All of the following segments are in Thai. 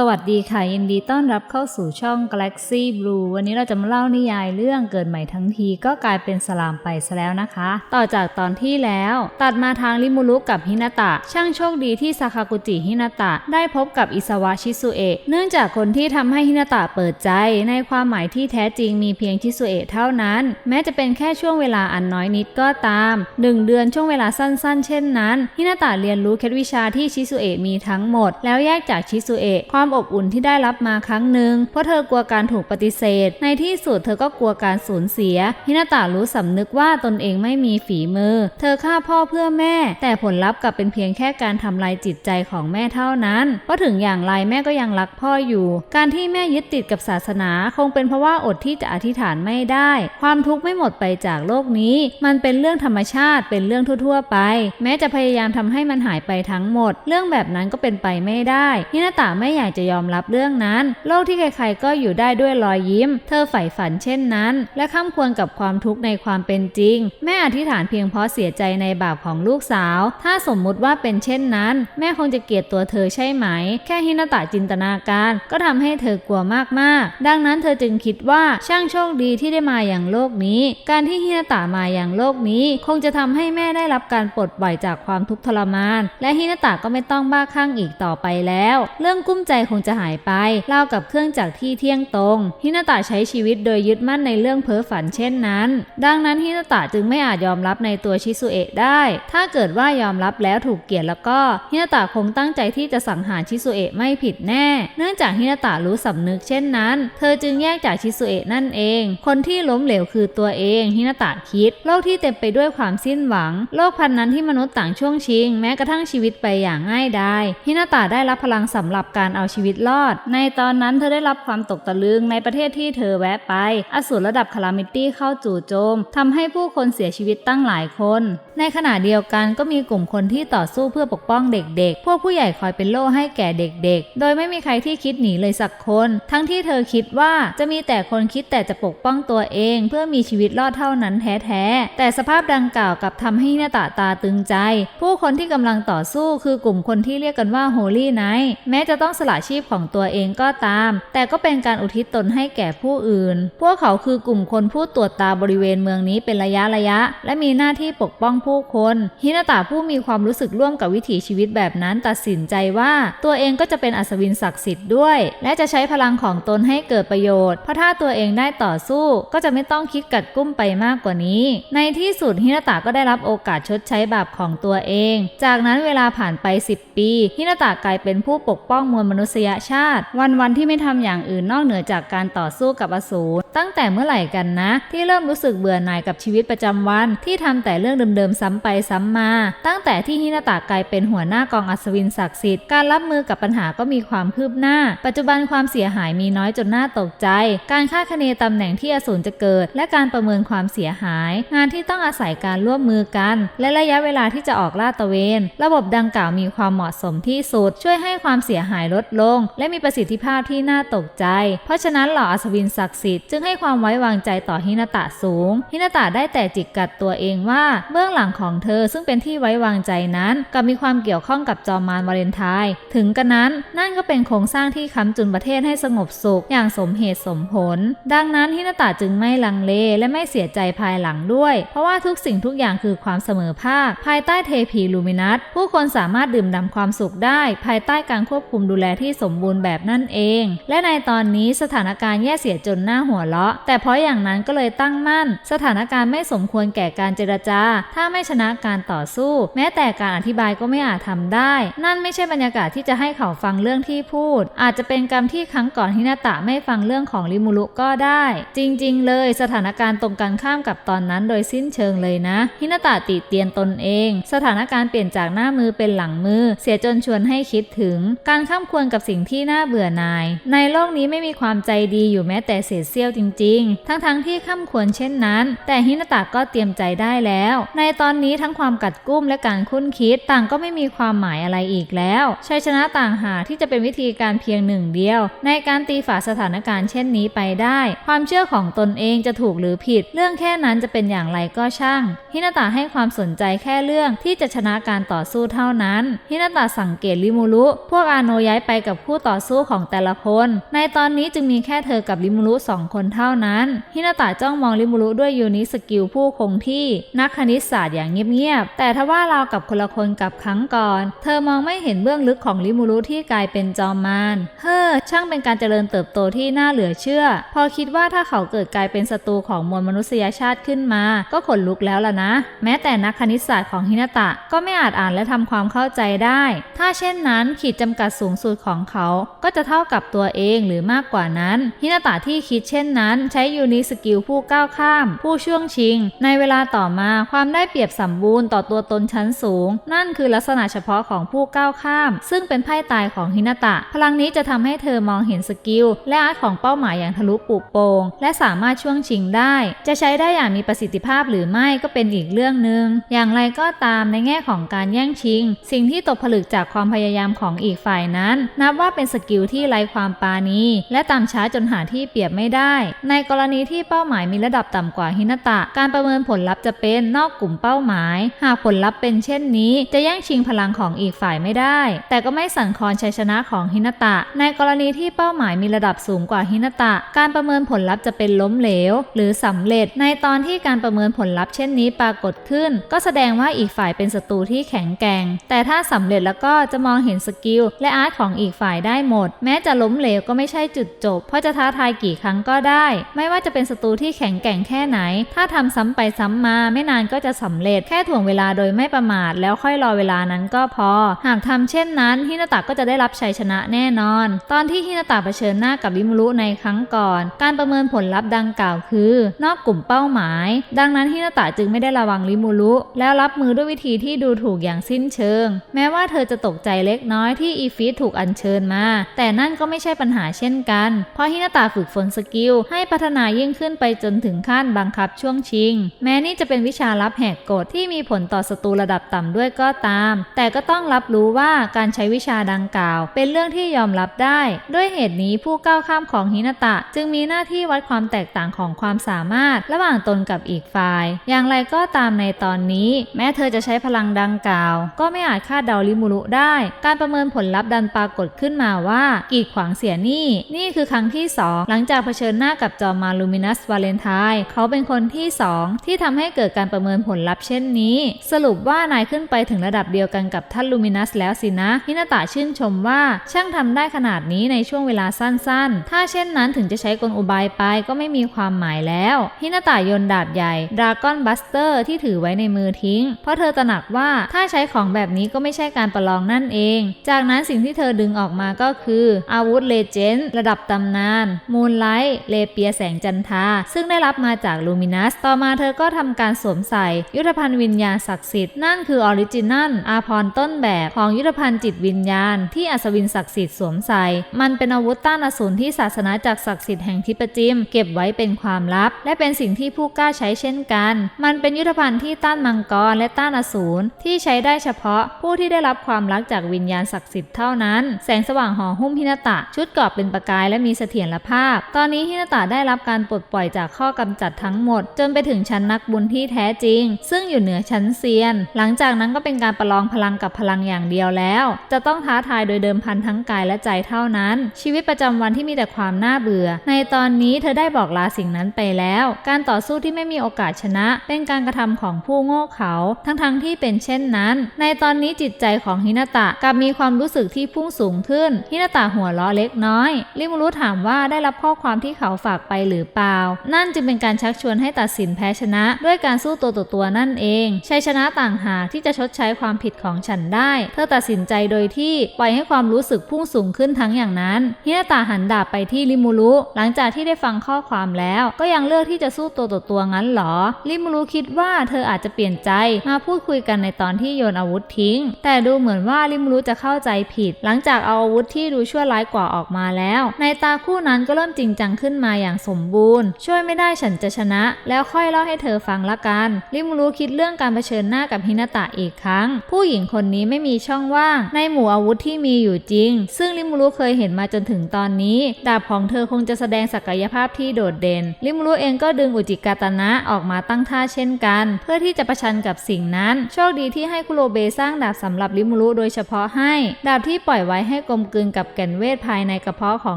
สวัสดีค่ะ ยินดีต้อนรับเข้าสู่ช่อง Galaxy Blue วันนี้เราจะมาเล่านิยายเรื่องเกิดใหม่ทั้งทีก็กลายเป็นสลามไปซะแล้วนะคะ ต่อจากตอนที่แล้ว ตัดมาทางริมูรุกับฮินาตะ ช่างโชคดีที่ซาคากุจิฮินาตะ ได้พบกับอิสวะชิซุเอะเนื่องจากคนที่ทำให้ฮินาตะเปิดใจ ในความหมายที่แท้จริงมีเพียงชิซุเอะเท่านั้น แม้จะเป็นแค่ช่วงเวลาอันน้อยนิดก็ตามหนึ่งเดือนช่วงเวลาสั้น ๆ เช่นนั้นฮินาตะเรียนรู้เคล็ดวิชาที่ชิซุเอะมีทั้งหมด แล้วแยกจากชิซุเอะความอบอุ่นที่ได้รับมาครั้งหนึ่งเพราะเธอกลัวการถูกปฏิเสธ ในที่สุดเธอก็กลัวการสูญเสียฮินาตะรู้สำนึกว่าตนเองไม่มีฝีมือ เธอฆ่าพ่อเพื่อแม่ แต่ผลลัพธ์กลับเป็นเพียงแค่การทำลายจิตใจของแม่เท่านั้นเพราะถึงอย่างไรแม่ก็ยังรักพ่ออยู่ การที่แม่ยึดติดกับศาสนาคงเป็นเพราะว่าอดที่จะอธิษฐานไม่ได้ ความทุกข์ไม่หมดไปจากโลกนี้ มันเป็นเรื่องธรรมชาติเป็นเรื่องทั่ว ๆ ไป แม้จะพยายามทำให้มันหายไปทั้งหมด เรื่องแบบนั้นก็เป็นไปไม่ได้ฮินาตะไม่อยากจะยอมรับเรื่องนั้น โลกที่ใครๆก็อยู่ได้ด้วยรอยยิ้ม เธอใฝ่ฝันเช่นนั้น และข้ามควรกับความทุกข์ในความเป็นจริง แม่อธิษฐานเพียงเพราะเสียใจในบาปของลูกสาว ถ้าสมมุติว่าเป็นเช่นนั้น แม่คงจะเกลียดตัวเธอใช่ไหม แค่ฮินาตะจินตนาการก็ทำให้เธอกลัวมากๆ ดังนั้นเธอจึงคิดว่าช่างโชคดีที่ได้มาอย่างโลกนี้ การที่ฮินาตะมาอย่างโลกนี้ คงจะทำให้แม่ได้รับการปลดปล่อยจากความทุกข์ทรมาน และฮินาตะก็ไม่ต้องบ้าคลั่งอีกต่อไปแล้ว เรื่องกุ้มใจคงจะหายไปเล่ากับเครื่องจักรที่เที่ยงตรงฮินาตะใช้ชีวิตโดยยึดมั่นในเรื่องเพ้อฝันเช่นนั้น ดังนั้นฮินาตะจึงไม่อาจยอมรับในตัวชิซุเอะได้ ถ้าเกิดว่ายอมรับแล้วถูกเกลียดแล้วก็ฮินาตะคงตั้งใจที่จะสังหารชิซุเอะไม่ผิดแน่ เนื่องจากฮินาตะรู้สำนึกเช่นนั้น เธอจึงแยกจากชิซุเอะนั่นเอง คนที่ล้มเหลวคือตัวเองฮินาตะคิด โลกที่เต็มไปด้วยความสิ้นหวัง โลกพันนั้นที่มนุษย์ต่างช่วงชิง แม้กระทั่งชีวิตไปอย่างง่ายดายฮินาตะได้รับพลังสำหรับการเอาชีวิตรอด ในตอนนั้นเธอได้รับความตกตะลึงในประเทศที่เธอแวะไป อสูรระดับคารามิตี้เข้าจู่โจมทำให้ผู้คนเสียชีวิตตั้งหลายคน ในขณะเดียวกันก็มีกลุ่มคนที่ต่อสู้เพื่อปกป้องเด็กๆ พวกผู้ใหญ่คอยเป็นโล่ให้แก่เด็กๆ โดยไม่มีใครที่คิดหนีเลยสักคน ทั้งที่เธอคิดว่าจะมีแต่คนคิดแต่จะปกป้องตัวเอง เพื่อมีชีวิตรอดเท่านั้นแท้ๆ แต่สภาพดังกล่าวกับทำให้หน้าตาตาตึงใจ ผู้คนที่กำลังต่อสู้คือกลุ่มคนที่เรียกกันว่าโฮลี่ไนท์แม้จะต้องสละชีพของตัวเองก็ตาม แต่ก็เป็นการอุทิศตนให้แก่ผู้อื่น พวกเขาคือกลุ่มคนผู้ตรวจตาบริเวณเมืองนี้เป็นระยะระยะ และมีหน้าที่ปกป้องผู้คนฮินาตะผู้มีความรู้สึกร่วมกับวิถีชีวิตแบบนั้นตัดสินใจว่า ตัวเองก็จะเป็นอัศวินศักดิ์สิทธิ์ด้วย และจะใช้พลังของตนให้เกิดประโยชน์ เพราะถ้าตัวเองได้ต่อสู้ก็จะไม่ต้องคิดกัดกุ้มไปมากกว่านี้ ในที่สุดฮินาตะก็ได้รับโอกาสชดใช้บาปของตัวเอง จากนั้นเวลาผ่านไป 10 ปีฮินาตะกลายเป็นผู้ปกป้องมวลมนุษยชาติ วันๆที่ไม่ทำอย่างอื่นนอกเหนือจากการต่อสู้กับอสูรตั้งแต่เมื่อไหร่กันนะ ที่เริ่มรู้สึกเบื่อหน่ายกับชีวิตประจำวันที่ทำแต่เรื่องเดิมซ้ำไปซ้ำมา ตั้งแต่ที่ฮินาตะกลายเป็นหัวหน้ากองอัศวินศักดิ์สิทธิ์การรับมือกับปัญหาก็มีความคืบหน้า ปัจจุบันความเสียหายมีน้อยจนน่าตกใจ การคาดคะเนตำแหน่งที่อสูรจะเกิด และการประเมินความเสียหาย งานที่ต้องอาศัยการร่วมมือกัน และระยะเวลาที่จะออกลาดตระเวน ระบบดังกล่าวมีความเหมาะสมที่สุด ช่วยให้ความเสียหายลดลง และมีประสิทธิภาพที่น่าตกใจ เพราะฉะนั้นเหล่าอัศวินศักดิ์สิทธิ์จึงให้ความไว้วางใจต่อฮินาตะสูง ฮินาตะได้แต่จิกกัดตัวเองว่าเบื้องหลังของเธอซึ่งเป็นที่ไว้วางใจนั้นกับมีความเกี่ยวข้องกับจอมมารวาเลนไทน์ถึงกระนั้นนั่นก็เป็นโครงสร้างที่ค้ำจุนประเทศให้สงบสุข อย่างสมเหตุสมผล ดังนั้นฮินาตะจึงไม่ลังเลและไม่เสียใจภายหลังด้วย เพราะว่าทุกสิ่งทุกอย่างคือความเสมอภาค ภายใต้เทพีลูมินัสผู้คนสามารถดื่มด่ำความสุขได้ ภายใต้การควบคุมดูแลที่สมบูรณ์แบบนั่นเอง และในตอนนี้สถานการณ์แย่เสียจนหน้าหัวเราะ แต่เพราะอย่างนั้นก็เลยตั้งมั่น สถานการณ์ไม่สมควรแก่การเจรจา ถ้าไไม่ชนะการต่อสู้ แม้แต่การอธิบายก็ไม่อาจทำได้ นั่นไม่ใช่บรรยากาศที่จะให้เขาฟังเรื่องที่พูด อาจจะเป็นกรรมที่ครั้งก่อนฮินาตะไม่ฟังเรื่องของริมูรุก็ได้ จริงๆ เลยสถานการณ์ตรงกันข้ามกับตอนนั้นโดยสิ้นเชิงเลยนะฮินาตะติเตียนตนเอง สถานการณ์เปลี่ยนจากหน้ามือเป็นหลังมือ เสียจนชวนให้คิดถึง การข้ามควรกับสิ่งที่น่าเบื่อหน่าย ในโลกนี้ไม่มีความใจดีอยู่แม้แต่เศษเสี้ยวจริง ๆ ทั้งๆทที่ข้ามควรเช่นนั้น แต่ฮินาตะก็เตรียมใจได้แล้ว ในตอนอนนี้ทั้งความกัดกุ้มและการคุ้นคิดต่างก็ไม่มีความหมายอะไรอีกแล้ว ชัยชนะต่างหากที่จะเป็นวิธีการเพียงหนึ่งเดียว ในการตีฝาสถานการณ์เช่นนี้ไปได้ ความเชื่อของตนเองจะถูกหรือผิด เรื่องแค่นั้นจะเป็นอย่างไรก็ช่าง ฮินาตะให้ความสนใจแค่เรื่องที่จะชนะการต่อสู้เท่านั้น ฮินาตะสังเกตริมูรุ พวกอาโนย้ายไปกับคู่ต่อสู้ของแต่ละคน ในตอนนี้จึงมีแค่เธอกับริมูรุสองคนเท่านั้น ฮินาตะจ้องมองริมูรุด้วยยูนิสกิลผู้คงที่ นักคณิตศาสตร์อย่างเงียบๆ แต่ทว่าเรากับคนละคนกับครั้งก่อน เธอมองไม่เห็นเบื้องลึกของริมูรุที่กลายเป็นจอมมารเฮ้อช่างเป็นการเจริญเติบโตที่น่าเหลือเชื่อ พอคิดว่าถ้าเขาเกิดกลายเป็นศัตรูของมวลมนุษยชาติขึ้นมา ก็ขนลุกแล้วล่ะนะ แม้แต่นักคณิตศาสตร์ของฮินาตะก็ไม่อาจอ่านและทำความเข้าใจได้ ถ้าเช่นนั้นขีดจำกัดสูงสุดของเขา ก็จะเท่ากับตัวเองหรือมากกว่านั้นฮินาตะที่คิดเช่นนั้น ใช้ยูนิสกิลผู้ก้าวข้าม ผู้ช่วงชิง ในเวลาต่อมาความได้เปรียบสมบูรณ์ต่อตัวตนชั้นสูง นั่นคือลักษณะเฉพาะของผู้ก้าวข้าม ซึ่งเป็นไพ่ตายของฮินาตะ พลังนี้จะทำให้เธอมองเห็นสกิล และอาร์ตของเป้าหมายอย่างทะลุปุโปงและสามารถช่วงชิงได้ จะใช้ได้อย่างมีประสิทธิภาพหรือไม่ก็เป็นอีกเรื่องหนึ่งอย่างไรก็ตามในแง่ของการแย่งชิง สิ่งที่ตกผลึกจากความพยายามของอีกฝ่ายนั้น นับว่าเป็นสกิลที่ไร้ความปราณีและตามช้าจนหาที่เปรียบไม่ได้ ในกรณีที่เป้าหมายมีระดับต่ำกว่าฮินาตะ การประเมินผลลัพธ์จะเป็นนอกกลุ่มเป้าหมาย หากผลลัพธ์เป็นเช่นนี้ จะแย่งชิงพลังของอีกฝ่ายไม่ได้ แต่ก็ไม่สั่นคลอนชัยชนะของฮินาตะ ในกรณีที่เป้าหมายมีระดับสูงกว่าฮินาตะ การประเมินผลลัพธ์จะเป็นล้มเหลว หรือสำเร็จ ในตอนที่การประเมินผลลัพธ์เช่นนี้ปรากฏขึ้น ก็แสดงว่าอีกฝ่ายเป็นศัตรูที่แข็งแกร่ง แต่ถ้าสำเร็จแล้วก็จะมองเห็นสกิลและอาร์ตของอีกฝ่ายได้หมด แม้จะล้มเหลวก็ไม่ใช่จุดจบ เพราะจะท้าทายกี่ครั้งก็ได้ ไม่ว่าจะเป็นศัตรูที่แข็งแกร่งแค่ไหน ถ้าทำซ้ำไปซ้ำมาไม่นานก็จะสำเร็จแค่ถ่วงเวลาโดยไม่ประมาท แล้วค่อยรอเวลานั้นก็พอ หากทำเช่นนั้นฮินาตะก็จะได้รับชัยชนะแน่นอน ตอนที่ฮินาตะเผชิญหน้ากับริมูรุในครั้งก่อน การประเมินผลลัพธ์ดังกล่าวคือ นอกกลุ่มเป้าหมาย ดังนั้นฮินาตะจึงไม่ได้ระวังริมูรุแล้วรับมือด้วยวิธีที่ดูถูกอย่างสิ้นเชิง แม้ว่าเธอจะตกใจเล็กน้อยที่อีฟิตถูกอัญเชิญมา แต่นั่นก็ไม่ใช่ปัญหาเช่นกัน เพราะฮินาตะฝึกฝนสกิลให้พัฒนายิ่งขึ้นไปจนถึงขั้นบังคับช่วงชิง แม้นี่จะเป็นวิชาลับแหกกฎที่มีผลต่อศัตรูระดับต่ำด้วยก็ตาม แต่ก็ต้องรับรู้ว่าการใช้วิชาดังกล่าว เป็นเรื่องที่ยอมรับได้ ด้วยเหตุนี้ผู้ก้าวข้ามของฮินาตะ จึงมีหน้าที่วัดความแตกต่างของความสามารถ ระหว่างตนกับอีกฝ่าย อย่างไรก็ตามในตอนนี้ แม้เธอจะใช้พลังดังกล่าว ก็ไม่อาจคาดเดาลิมูรุได้ การประเมินผลลัพธ์ดันปรากฏขึ้นมาว่ากีดขวางเสียนี่ นี่คือครั้งที่สองหลังจากเผชิญหน้ากับจอมาลูมินัสวาเลนไทน์เขาเป็นคนที่สองที่ทำให้เกิดการประเมินผลลัพธ์เช่นนี้ สรุปว่านายขึ้นไปถึงระดับเดียวกันกับท่านลูมินัสแล้วสินะฮินาตะชื่นชมว่าช่างทำได้ขนาดนี้ในช่วงเวลาสั้นๆ ถ้าเช่นนั้นถึงจะใช้กลอุบายไปก็ไม่มีความหมายแล้วฮินาตะโยนดาบใหญ่ดราก้อนบัสเตอร์ที่ถือไว้ในมือทิ้ง เพราะเธอตระหนักว่าถ้าใช้ของแบบนี้ก็ไม่ใช่การประลองนั่นเอง จากนั้นสิ่งที่เธอดึงออกมาก็คือ อาวุธเลเจนด์ระดับตำนานมูนไลท์เลเปียแสงจันทาซึ่งได้รับมาจากลูมินัสต่อมาเธอก็ทำการสวมใส่ยุทธภัณฑ์วิญญาณศักดิ์สิทธิ์ นั่นคือออริจินัลอาพรต้นแบบของยุทธภัณฑ์จิตวิญญาณ ที่อัศวินศักดิ์สิทธิ์สวมใส่ มันเป็นอาวุธต้านอสูรที่ศาสนาจักศักดิ์สิทธิ์แห่งทิปจิม เก็บไว้เป็นความลับ และเป็นสิ่งที่ผู้กล้าใช้เช่นกัน มันเป็นยุทธภัณฑ์ที่ต้านมังกรและต้านอสูรที่ใช้ได้เฉพาะผู้ที่ได้รับความรักจากวิญญาณศักดิ์สิทธิ์เท่านั้น แสงสว่างห่อหุ้มฮินาตะ ชุดกราะเป็นประกายและมีเสถียรภาพ ตอนนี้ฮินาตะได้รับการปลดปล่อยจากข้อกำจัดทั้งหมด จนไปถึงชั้นนักบุญที่แท้จริงซึ่งึ่งอยู่เหนือชั้นเซียน หลังจากนั้นก็เป็นการประลองพลังกับพลังอย่างเดียวแล้ว จะต้องท้าทายโดยเดิมพันทั้งกายและใจเท่านั้น ชีวิตประจำวันที่มีแต่ความน่าเบื่อ ในตอนนี้เธอได้บอกลาสิ่งนั้นไปแล้ว การต่อสู้ที่ไม่มีโอกาสชนะ เป็นการกระทำของผู้โง่เขลาทั้งๆทที่เป็นเช่นนั้น ในตอนนี้จิตใจของฮินาตะกลับมีความรู้สึกที่พุ่งสูงขึ้นฮินาตะหัวเราะเล็กน้อยริมูรุถามว่าได้รับข้อความที่เขาฝากไปหรือเปล่า นั่นจึงเป็นการชักชวนให้ตัดสินแพ้ชนะ ด้วยการสู้ตัวต่อตัวนั่นเอง ชัยชนะต่างหากที่จะชดใช้ความผิดของฉันได้ เธอตัดสินใจโดยที่ปล่อยให้ความรู้สึกพุ่งสูงขึ้นทั้งอย่างนั้นฮินาตะหันดาบไปที่ริมูรุหลังจากที่ได้ฟังข้อความแล้ว ก็ยังเลือกที่จะสู้ตัวต่อตัวงั้นหรอริมูรุคิดว่าเธออาจจะเปลี่ยนใจมาพูดคุยกันในตอนที่โยนอาวุธทิ้ง แต่ดูเหมือนว่าริมูรุจะเข้าใจผิด หลังจากเอาอาวุธที่ดูชั่วร้ายกว่าออกมาแล้ว ในตาคู่นั้นก็เริ่มจริงจังขึ้นมาอย่างสมบูรณ์ ช่วยไม่ได้ฉันจะชนะ แล้วค่อยเล่าให้เธอฟังละกันริมูรุรุคิดเรื่องการเผชิญหน้ากับฮินาตะอีกครั้ง ผู้หญิงคนนี้ไม่มีช่องว่างในหมู่อาวุธที่มีอยู่จริง ซึ่งริมูรุเคยเห็นมาจนถึงตอนนี้ ดาบของเธอคงจะแสดงศักยภาพที่โดดเด่น ริมูรุเองก็ดึงอุจิกาตนะออกมาตั้งท่าเช่นกัน เพื่อที่จะประชันกับสิ่งนั้น โชคดีที่ให้คุโรเบสร้างดาบสำหรับริมูรุโดยเฉพาะให้ ดาบที่ปล่อยไว้ให้กลมกลืนกับแก่นเวทภายในกระเพาะของ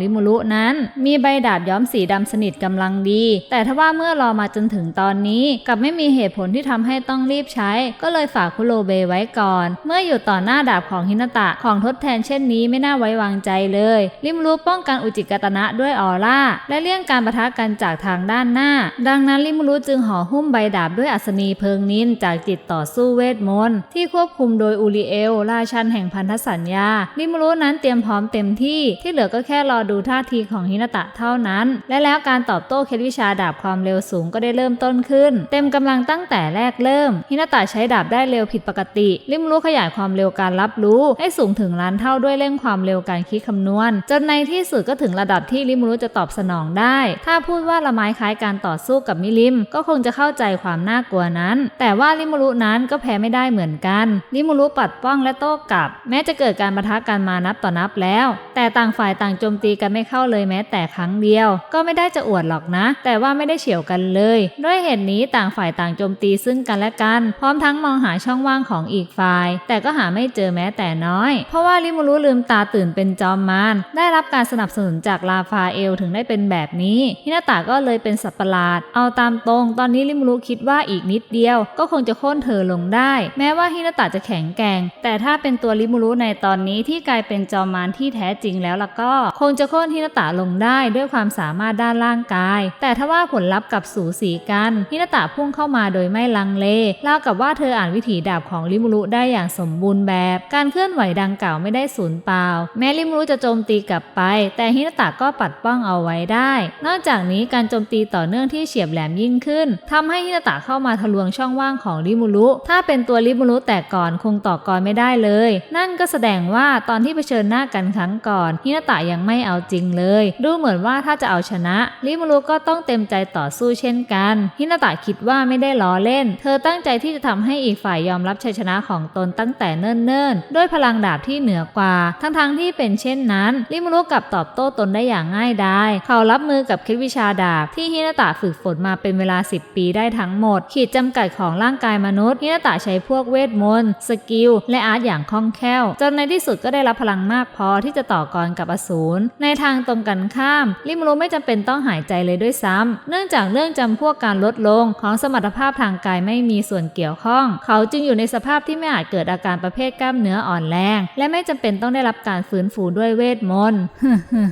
ริมูรุนั้น มีใบดาบย้อมสีดำสนิทกำลังดี แต่ถ้าว่าเมื่อรอมาจนถึงตอนนี้กับไม่มีเหตุผลที่ททำให้ต้องรีบใช้ ก็เลยฝากคุโรเบไว้ก่อน เมื่ออยู่ต่อหน้าดาบของฮินาตะของทดแทนเช่นนี้ไม่น่าไว้วางใจเลย ริมรูป้องกันอุจิกาตนะด้วยออร่า และเลี่ยงการประทะกันจากทางด้านหน้า ดังนั้นริมรูจึงห่อหุ้มใบดาบด้วยอัศนีเพลิงนินจากจิตต่อสู้เวทมนต์ที่ควบคุมโดยอูริเอลราชันแห่งพันธสัญญาริมรูนั้นเตรียมพร้อมเต็มที่ ที่เหลือก็แค่รอดูท่าทีของฮินาตะเท่านั้น และแล้วการตอบโต้เคลวิชาดาบความเร็วสูงก็ได้เริ่มต้นขึ้น เต็มกำลังตั้งแต่แรกเริ่มฮินาตะใช้ดาบได้เร็วผิดปกติ ริมรู้ขยายความเร็วการรับรู้ให้สูงถึงล้านเท่าด้วยเร่งความเร็วการคิดคำนวณ จนในที่สุดก็ถึงระดับที่ริมรู้จะตอบสนองได้ ถ้าพูดว่าละไม้คล้ายการต่อสู้กับมิลิม ก็คงจะเข้าใจความน่ากลัวนั้น แต่ว่าริมรู้นั้นก็แพ้ไม่ได้เหมือนกัน ริมรู้ปัดป้องและโต้กลับ แม้จะเกิดการประทะกันมานับต่อนับแล้ว แต่ต่างฝ่ายต่างโจมตีกันไม่เข้าเลยแม้แต่ครั้งเดียว ก็ไม่ได้จะอวดหรอกนะ แต่ว่าไม่ได้เฉียวกันเลย ด้วยเหตุนี้ต่างฝ่ายต่างโจมตีซึ่งกันและกัน พร้อมทั้งมองหาช่องว่างของอีกฝ่าย แต่ก็หาไม่เจอแม้แต่น้อย เพราะว่าริมูรุลืมตาตื่นเป็นจอมมารได้รับการสนับสนุนจากลาฟาเอลถึงได้เป็นแบบนี้ฮินาตะก็เลยเป็นสัตว์ประหลาด เอาตามตรง ตอนนี้ริมูรุคิดว่าอีกนิดเดียว ก็คงจะโค่นเธอลงได้ แม้ว่าฮินาตะจะแข็งแกร่ง แต่ถ้าเป็นตัวริมูรุในตอนนี้ที่กลายเป็นจอมมารที่แท้จริงแล้วล่ะก็ คงจะโค่นฮินาตะลงได้ด้วยความสามารถด้านร่างกาย แต่ถ้าว่าผลลัพธ์กับสูสีกันฮินาตะพุ่งเข้ามาโดยไม่ลังเลเล่ากับว่าเธออ่านวิถีดาบของริมูรุได้อย่างสมบูรณ์แบบ การเคลื่อนไหวดังกล่าวไม่ได้สูญเปล่า แม้ริมูรุจะโจมตีกลับไป แต่ฮินาตะก็ปัดป้องเอาไว้ได้ นอกจากนี้การโจมตีต่อเนื่องที่เฉียบแหลมยิ่งขึ้นทำให้ฮินาตะเข้ามาทะลวงช่องว่างของริมูรุถ้าเป็นตัวริมูรุแต่ก่อนคงต่อกรไม่ได้เลย นั่นก็แสดงว่าตอนที่เผชิญหน้ากันครั้งก่อนฮินาตะยังไม่เอาจริงเลย ดูเหมือนว่าถ้าจะเอาชนะริมูรุก็ต้องเต็มใจต่อสู้เช่นกันฮินาตะคิดว่าไม่ได้ล้อเล่นเธอตั้งใจที่จะทำให้อีกฝ่ายยอมรับชัยชนะของตนตั้งแต่เนิ่นๆ ด้วยพลังดาบที่เหนือกว่า ทั้งๆที่เป็นเช่นนั้นริมูรุกลับตอบโต้ตนได้อย่างง่ายดายเขารับมือกับเคล็ดวิชาดาบที่ฮินาตะฝึกฝนมาเป็นเวลา 10 ปีได้ทั้งหมด ขีดจำกัดของร่างกายมนุษย์ฮินาตะใช้พวกเวทมนต์สกิลและอาร์ตอย่างคล่องแคล่วจนในที่สุดก็ได้รับพลังมากพอที่จะต่อกรกับอสูรในทางตรงกันข้ามริมูรุไม่จำเป็นต้องหายใจเลยด้วยซ้ำเนื่องจากเรื่องจำพวกการลดลงของสมรรถภาพทางกายไม่มีส่วนเกี่ยวข้อง เขาจึงอยู่ในสภาพที่ไม่อาจเกิดอาการประเภทกล้ามเนื้ออ่อนแรง และไม่จำเป็นต้องได้รับการฟื้นฟูด้วยเวทมนต์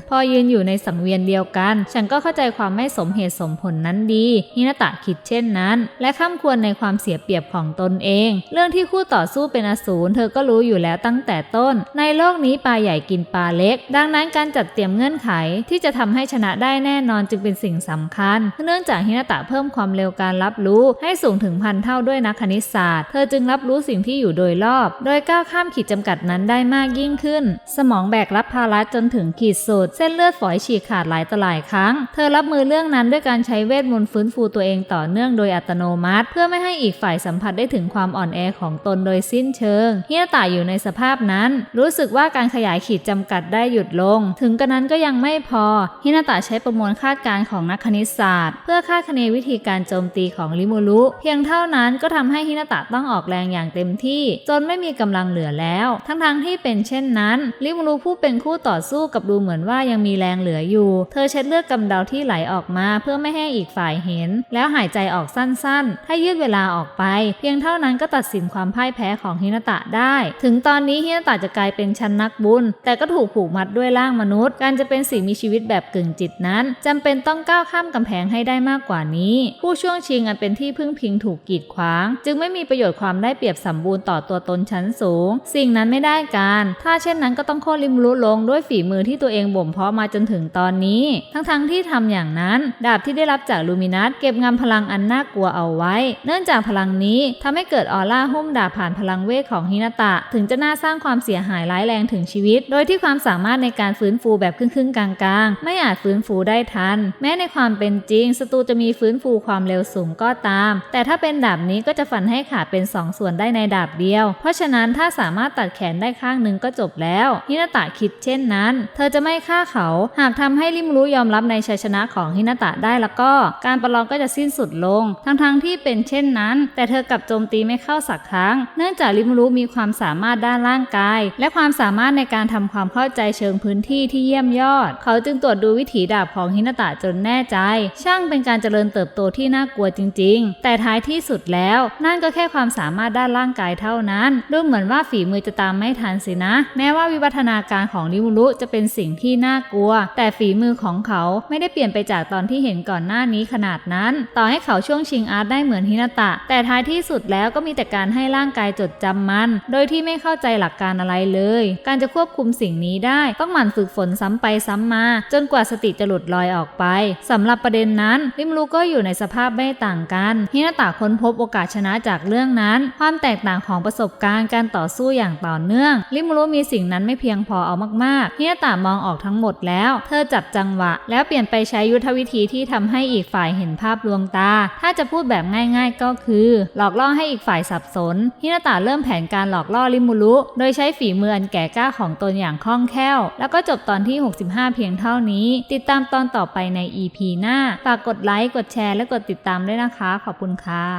พอยืนอยู่ในสังเวียนเดียวกัน ฉันก็เข้าใจความไม่สมเหตุสมผลนั้นดีฮินาตะคิดเช่นนั้น และข้ามควรในความเสียเปรียบของตนเอง เรื่องที่คู่ต่อสู้เป็นอสูรเธอก็รู้อยู่แล้วตั้งแต่ต้น ในโลกนี้ปลาใหญ่กินปลาเล็ก ดังนั้นการจัดเตรียมเงื่อนไขที่จะทำให้ชนะได้แน่นอนจึงเป็นสิ่งสำคัญ เนื่องจากฮินาตะเพิ่มความเร็วการรับรู้ให้สูงถึงพันเท่าด้วยนักคณิตศาสตร์ เธอจึงรับรู้สิ่งที่อยู่โดยรอบ โดยก้าวข้ามขีดจำกัดนั้นได้มากยิ่งขึ้น สมองแบกรับภาระจนถึงขีดสุด เส้นเลือดฝอยฉีกขาดหลายต่อหลายครั้ง เธอรับมือเรื่องนั้นด้วยการใช้เวทมนต์ฟื้นฟูตัวเองต่อเนื่องโดยอัตโนมัติ เพื่อไม่ให้อีกฝ่ายสัมผัสได้ถึงความอ่อนแอของตนโดยสิ้นเชิงฮินาตะอยู่ในสภาพนั้น รู้สึกว่าการขยายขีดจำกัดได้หยุดลง ถึงกระนั้นก็ยังไม่พอ ฮินาตะใช้ประมวลคาดการณ์ของนักคณิตศาสตร์ เพื่อคาดคะเนวิธีการโจมตีของริมูรุเพียงเท่านั้นก็ทำให้ฮินาตะต้องออกแรงอย่างเต็มที่ จนไม่มีกำลังเหลือแล้ว ทั้งๆที่เป็นเช่นนั้นริมูรุผู้เป็นคู่ต่อสู้กับดูเหมือนว่ายังมีแรงเหลืออยู่ เธอเช็ดเลือดกำเดาที่ไหลออกมาเพื่อไม่ให้อีกฝ่ายเห็น แล้วหายใจออกสั้นๆให้ยืดเวลาออกไป เพียงเท่านั้นก็ตัดสินความพ่ายแพ้ของฮินาตะได้ ถึงตอนนี้ฮินาตะจะกลายเป็นชั้นนักบุญ แต่ก็ถูกผูกมัดด้วยร่างมนุษย์ การจะเป็นสิ่งมีชีวิตแบบกึ่งจิตนั้นจำเป็นต้องก้าวข้ามกำแพงให้ได้มากกว่านี้ ผู้ช่วงชิงอันเป็นที่พึ่งพิงถูกกีดขวาง จึงไม่มีประโยชน์ความได้เปรียบสมบูรณ์ต่อตัวตนชั้นสูง สิ่งนั้นไม่ได้การ ถ้าเช่นนั้นก็ต้องโค่นริมรุลงด้วยฝีมือที่ตัวเองบ่มเพาะมาจนถึงตอนนี้ ทั้งๆทที่ทำอย่างนั้น ดาบที่ได้รับจากลูมินัสเก็บงำพลังอันน่ากลัวเอาไว้ เนื่องจากพลังนี้ทำให้เกิดออร่าหุ้มดาบผ่านพลังเวทของฮินาตะ ถึงจะน่าสร้างความเสียหายร้ายแรงถึงชีวิต โดยที่ความสามารถในการฟื้นฟูแบบครึ่งๆกลางๆ ไม่อาจฟื้นฟูได้ทัน แม้ในความเป็นจริงศัตรูจะมีฟื้นฟูความเร็วสูงก็ตาม แต่ถ้าเป็นดาบนี้ก็จะฟันให้ขาดเป็นสองส่วนได้ในดาบเดียว เพราะฉะนั้นถ้าสามารถตัดแขนได้ข้างหนึ่งก็จบแล้วฮินาตะคิดเช่นนั้น เธอจะไม่ฆ่าเขา หากทำให้ริมูรุยอมรับในชัยชนะของฮินาตะได้แล้วก็ การประลองก็จะสิ้นสุดลง ทั้งๆที่เป็นเช่นนั้น แต่เธอกลับโจมตีไม่เข้าสักครั้ง เนื่องจากริมูรุมีความสามารถด้านร่างกาย และความสามารถในการทำความเข้าใจเชิงพื้นที่ที่เยี่ยมยอด เขาจึงตรวจดูวิถีดาบของฮินาตะจนแน่ใจ ช่างเป็นการเจริญเติบโตที่น่ากลัวจริง ๆ แต่ท้ายที่ที่สุดแล้ว นั่นก็แค่ความสามารถด้านร่างกายเท่านั้น ดูเหมือนว่าฝีมือจะตามไม่ทันสินะ แม้ว่าวิวัฒนาการของริมูรุจะเป็นสิ่งที่น่ากลัว แต่ฝีมือของเขาไม่ได้เปลี่ยนไปจากตอนที่เห็นก่อนหน้านี้ขนาดนั้น ต่อให้เขาช่วงชิงอาร์ตได้เหมือนฮินาตะ แต่ท้ายที่สุดแล้วก็มีแต่การให้ร่างกายจดจำมัน โดยที่ไม่เข้าใจหลักการอะไรเลย การจะควบคุมสิ่งนี้ได้ต้องหมั่นฝึกฝนซ้ำไปซ้ำมา จนกว่าสติจะหลุดลอยออกไปสำหรับประเด็นนั้นริมรูก็อยู่ในสภาพไม่ต่างกันฮินาตะค้นพบโอกาสชนะจากเรื่องนั้น ความแตกต่างของประสบการณ์การต่อสู้อย่างต่อเนื่อง ริมูรูมีสิ่งนั้นไม่เพียงพอเอามากๆฮินตะมองออกทั้งหมดแล้ว เธอจับจังหวะ แล้วเปลี่ยนไปใช้ยุทธวิธีที่ทำให้อีกฝ่ายเห็นภาพลวงตา ถ้าจะพูดแบบง่าย ๆ ก็คือ หลอกล่อให้อีกฝ่ายสับสนฮินาตะเริ่มแผนการหลอกล่อริมูรุ โดยใช้ฝีมืออันแก่กล้าของตนอย่างคล่องแคล่ว แล้วก็จบตอนที่ 65 เพียงเท่านี้ ติดตามตอนต่อไปใน EP หน้า ฝากกดไลค์ กดแชร์ และกดติดตามด้วยนะคะ ขอบคุณค่ะา